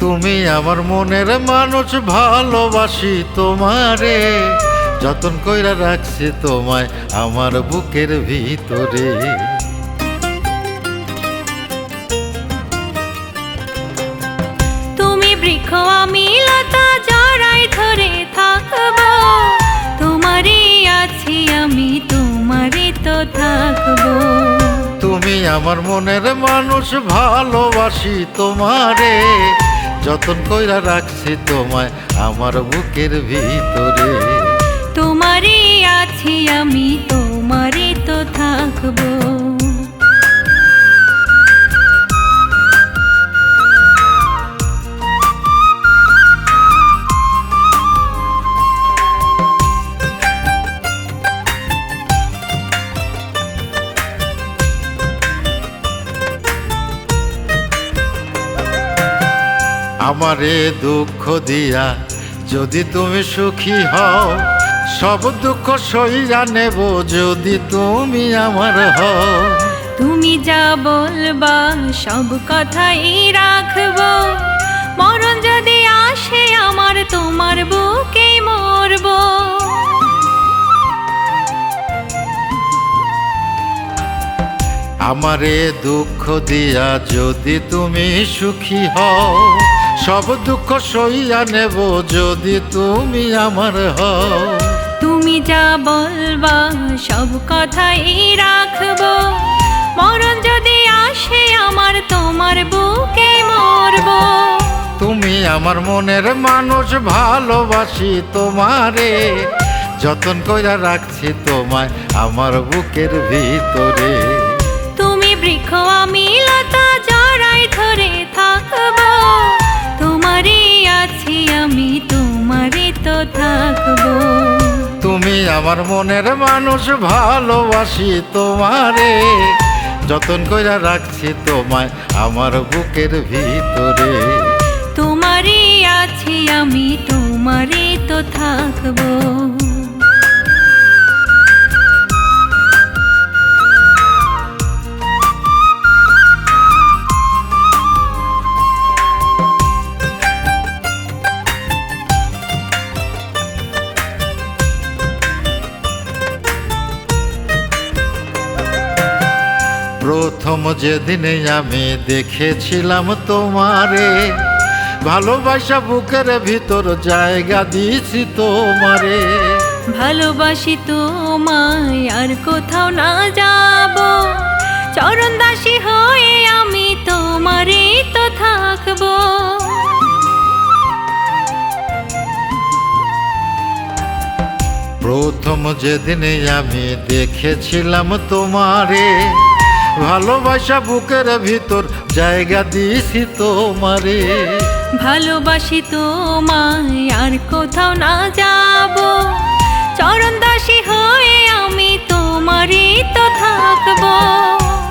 তুমি আমার মনের মানুষ ভালোবাসি তোমারে। যতন কইরা রাখছি তোমায় আমার বুকের ভিতরে। তুমি বৃক্ষ আমি লতা জড়াই ধরে থাকব। তোমারই আছি আমি তোমারই তো থাকব। তুমি আমার মনের মানুষ ভালোবাসি তোমারে। যতন কইরা রাখছি তোমায় আমার বুকের ভিতরে। তোমারই আছি আমি তোমারই তো থাকব। আমারে দুঃখ দিয়া যদি তুমি সুখী হও সব দুঃখ সইয়া নেব যদি তুমি আমার হও। তুমি যা বলবা সব কথাই রাখব। মরণ যদি আসে আমার তোমার বুকে মরবো। আমারে দুঃখ দিয়া যদি তুমি সুখী হও সব দুঃখ সইয়া নেব যদি তুমি আমার হও। তুমি যা বলবা সব কথাই রাখব। মরণ যদি আসে আমার তোমার বুকে মরবো। তুমি আমার মনের মানুষ ভালোবাসি তোমারে। যতন কইরা রাখছি তোমায় আমার বুকের ভিতরে। তুমি আমার মনের মানুষ ভালোবাসি তোমারে। যতন করে রাখছি তোমায় আমার বুকের ভিতরে। তোমারই আছি আমি তোমারই তো থাকব। প্রথম যেদিনে আমি দেখেছিলাম তোমারে ভালোবাসা বুকের ভিতর জায়গা দিয়েছি তোমারে। ভালোবাসি তোমায় আর কোথাও না যাব। চরণ দাসী হয়ে আমি তোমারই তো থাকব। প্রথম যেদিনে আমি দেখেছিলাম তোমারে ভালোবাসা বুকের ভিতর জায়গা দিয়েছি তোমারে। ভালোবাসি তোমায় আর কোথাও না যাব। চরণ দাসী হয়ে আমি তোমারই তো থাকব।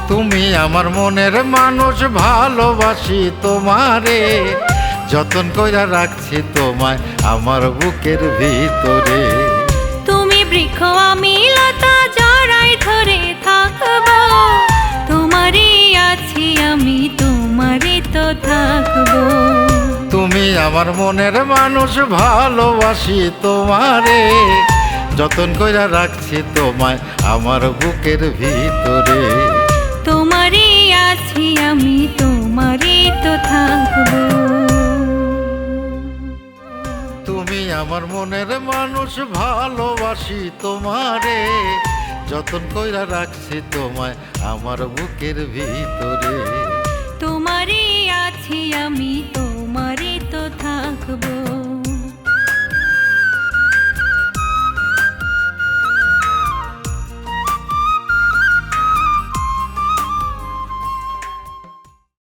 তুমি আমার মনের মানুষ ভালোবাসি তোমারে। যতন কইরা রাখছি তোমায় আমার বুকের ভিতরে। থাকব। তুমি আমার মনের মানুষ ভালোবাসি তোমারে। যতন কইরা রাখছি তোমায় আমার বুকের ভিতরে। তোমারই আছি আমি তোমারই তো থাকব। তুমি আমার মনের মানুষ ভালোবাসি তোমারে। যতন কইরা রাখছি তোমায় আমার বুকের ভিতরে। আমি